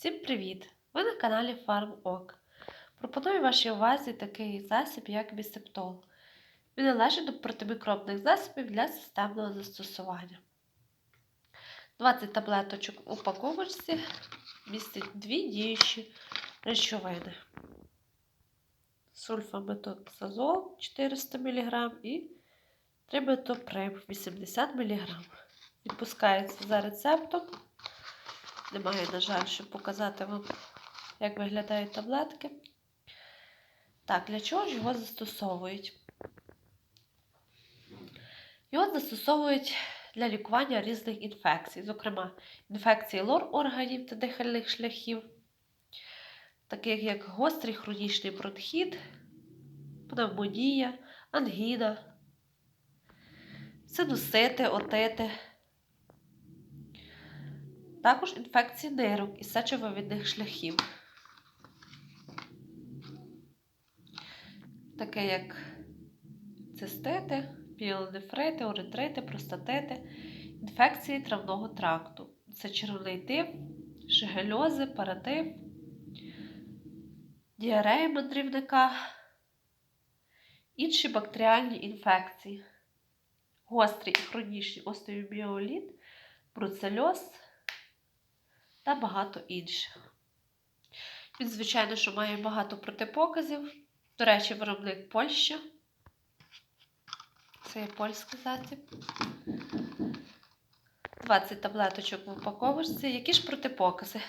Всім привіт! Ви на каналі FarmOk. Пропоную вашій увазі такий засіб, як бісептол. Він належить до протимікробних засобів для системного застосування. 20 таблеточок у упаковочці містить дві діючі речовини. Сульфаметоксазол 400 мг і триметоприм 80 мг. Відпускається за рецептом. Немає, на жаль, щоб показати вам, як виглядають таблетки. Так, для чого ж його застосовують? Його застосовують для лікування різних інфекцій, зокрема, інфекцій лор органів та дихальних шляхів, таких як гострий хронічний бронхіт, пневмонія, ангіна, синусити, отити. Також інфекції нирок і сечовивідних шляхів, таке як цистити, піелонефрити, уретрити, простатити, інфекції травного тракту. Це червоний тиф, шигельози, паратиф, діарея мандрівника, інші бактеріальні інфекції, гострий і хронічний остеоміоліт, бруцельоз та багато інших. Він, звичайно, що має багато протипоказів. До речі, виробник Польща. Це є польський засіб. 20 таблеточок в упаковочці. Які ж протипокази?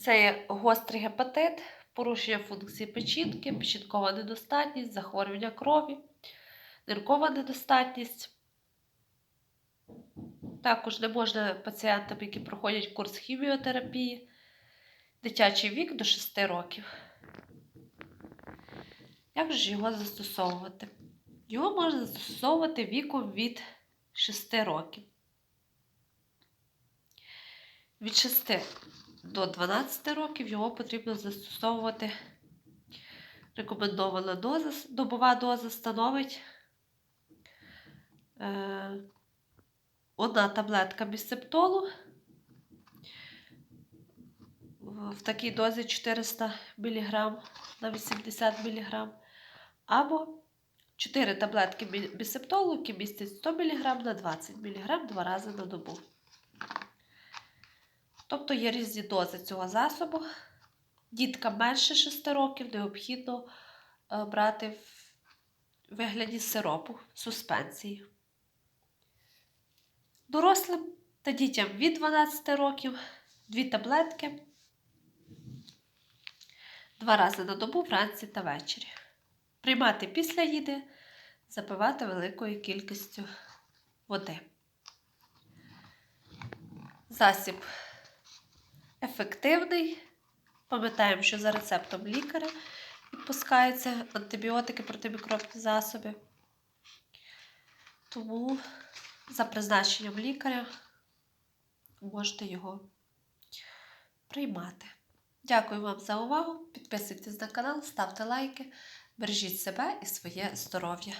Це є гострий гепатит, порушення функції печінки, печінкова недостатність, захворювання крові, ниркова недостатність. Також не можна пацієнтам, які проходять курс хіміотерапії, дитячий вік до 6 років. Як же його застосовувати? Його можна застосовувати віком від 6 років. Від 6 до 12 років його потрібно застосовувати. Рекомендована доза, добова доза становить. Е, одна таблетка бісептолу в такій дозі 400 мг на 80 мг, або 4 таблетки бісептолу, які містять 100 мг на 20 мг два рази на добу. Тобто є різні дози цього засобу. Діткам менше 6 років необхідно брати в вигляді сиропу суспензії. Дорослим та дітям від 12 років дві таблетки два рази на добу вранці та ввечері. Приймати після їди, запивати великою кількістю води. Засіб ефективний. Пам'ятаємо, що за рецептом лікаря відпускаються антибіотики, протимікробні засоби. Тому за призначенням лікаря можете його приймати. Дякую вам за увагу. Підписуйтесь на канал, ставте лайки, бережіть себе і своє здоров'я.